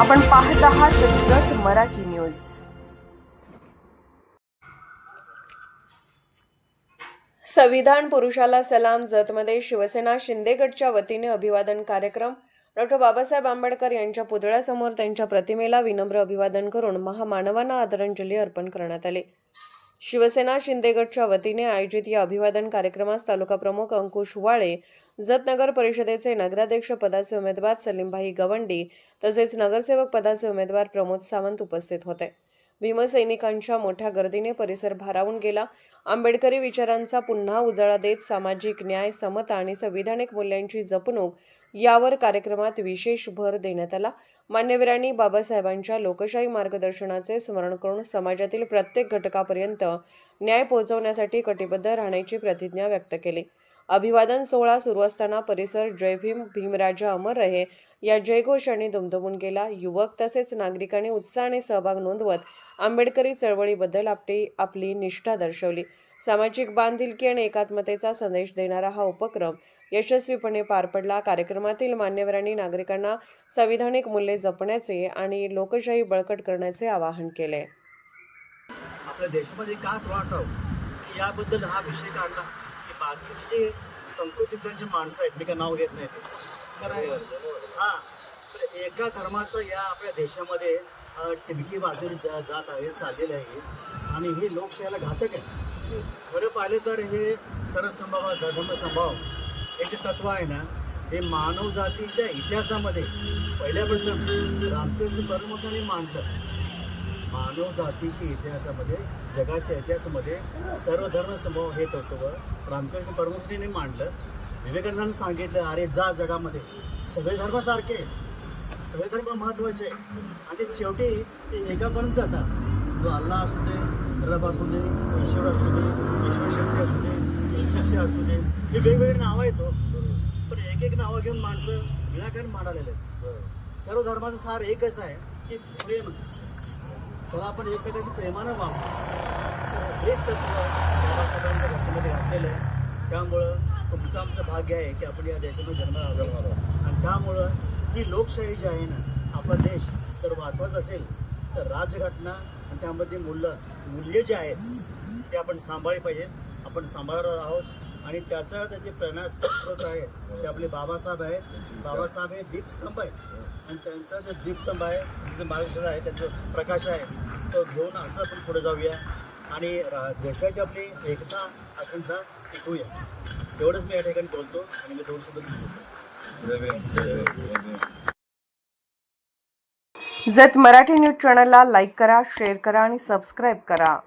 आपण पाहत आहात जत मराठी न्यूज. संविधान पुरुषाला सलाम जतमध्ये शिवसेना शिंदे गटच्या वतीने अभिवादन कार्यक्रम. डॉक्टर बाबासाहेब आंबेडकर यांच्या पुतळ्यासमोर त्यांच्या प्रतिमेला विनम्र अभिवादन करून महामानवांना आदरांजली अर्पण करण्यात आली. शिवसेना शिंदे गटच्या वतीने आयोजित या अभिवादन कार्यक्रमास तालुका प्रमुख अंकुश वाळे जत नगर परिषदेचे नगराध्यक्ष पदाचे उमेदवार सलीमभाई गवंडी तसेच नगरसेवक पदाचे उमेदवार प्रमोद सावंत उपस्थित होते. भीमसैनिकांच्या मोठ्या गर्दीने परिसर भारावून गेला. आंबेडकरी विचारांचा पुन्हा उजाळा देत सामाजिक न्याय समता आणि संविधानिक मूल्यांची जपणूक यावर कार्यक्रमात विशेष भर देण्यात आला. मान्यवरांनी बाबासाहेबांच्या लोकशाही मार्गदर्शनाचे स्मरण करून समाजातील प्रत्येक घटकापर्यंत न्याय पोहोचवण्यासाठी कटिबद्ध राहण्याची प्रतिज्ञा व्यक्त केली. अभिवादन सोहळा सुरू असताना परिसर जय भीम भीमराजा अमर रहे. या जयघोषाने दुमदुमून गेला. युवक तसेच नागरिकांनी उत्साहाने सहभाग नोंदवत आंबेडकरी चळवळीबद्दल आपली आपली निष्ठा दर्शवली. सामाजिक बांधिलकी आणि एकात्मतेचा संदेश देणारा हा उपक्रम यशस्वीपणे पार पडला. कार्यक्रमातील मान्यवरांनी नागरिकांना संविधानिक मूल्ये जपण्याचे आणि लोकशाही बळकट करण्याचे आवाहन केले. आपल्या देशामध्ये का याबद्दल हा विषय काढला. बाकीचे संकुचित जे माणसं आहेत मी काय नाव घेत नाही ते तर हा तर एका धर्माचं या आपल्या देशामध्ये टिमकी बाजरी जा जात आहे चाललेलं आहे. आणि हे लोकशाहीला घातक आहे खरं पाहिलं तर हे सरसंभाव धर्मसंभाव हे जे तत्व आहे ना हे मानव जातीच्या इतिहासामध्ये पहिल्यापासून रामकृष्ण परमहंसांनी मांडलं मानव जातीच्या इतिहासामध्ये जगाच्या इतिहासामध्ये सर्व धर्म समभाव हे तत्व रामकृष्ण परमहंसांनी मांडलं विवेकानंदांनी सांगितलं अरे जा जगामध्ये सगळे धर्म सारखे. सगळे धर्म महत्त्वाचे आहे. आणि ते शेवटी ते एकापर्यंत जातात जो अल्लाह असू दे रब असू दे ईश्वर असू दे ईश्वर शक्ती असू दे ईश्वरशक्ती असू दे हे वेगवेगळी नावं आहेत हो. पण एक एक नावं घेऊन माणसं विनाकारण मांडालेले आहेत सर्व धर्माचं सार एकच आहे की प्रेम चला आपण एकमेकाशी प्रेमानं वागू. हेच तत्व बाबासाहेबांच्या घटनेमध्ये घातलेलं आहे. त्यामुळं तुमचं आमचं भाग्य आहे की आपण या देशामध्ये जन्म आलो. आणि त्यामुळं ही लोकशाही जी आहे ना आपला देश जर वाचवाच असेल तर राजघटना आणि त्यामध्ये मूल्य मूल्य जे आहेत ते आपण सांभाळली पाहिजेत. आपण सांभाळणार आहोत. आणि त्याचं त्याचे प्रेरणास्रोत आहे. ते आपले बाबासाहेब आहेत. बाबासाहेब हे दीपस्तंभ आहेत. आणि त्यांचा जो दीपस्तंभ आहे जे मार्गदर्शन आहे त्यांचं प्रकाश आहे तो घेऊन असं आपण पुढे जाऊया. आणि रा- देशाची आपली एकता अखंडता टिकूया. एवढंच मी या ठिकाणी बोलतो आणि मी दोन शब्द बोलतो. जत मराठी न्यूज चॅनलला लाईक करा शेअर करा आणि सबस्क्राईब करा.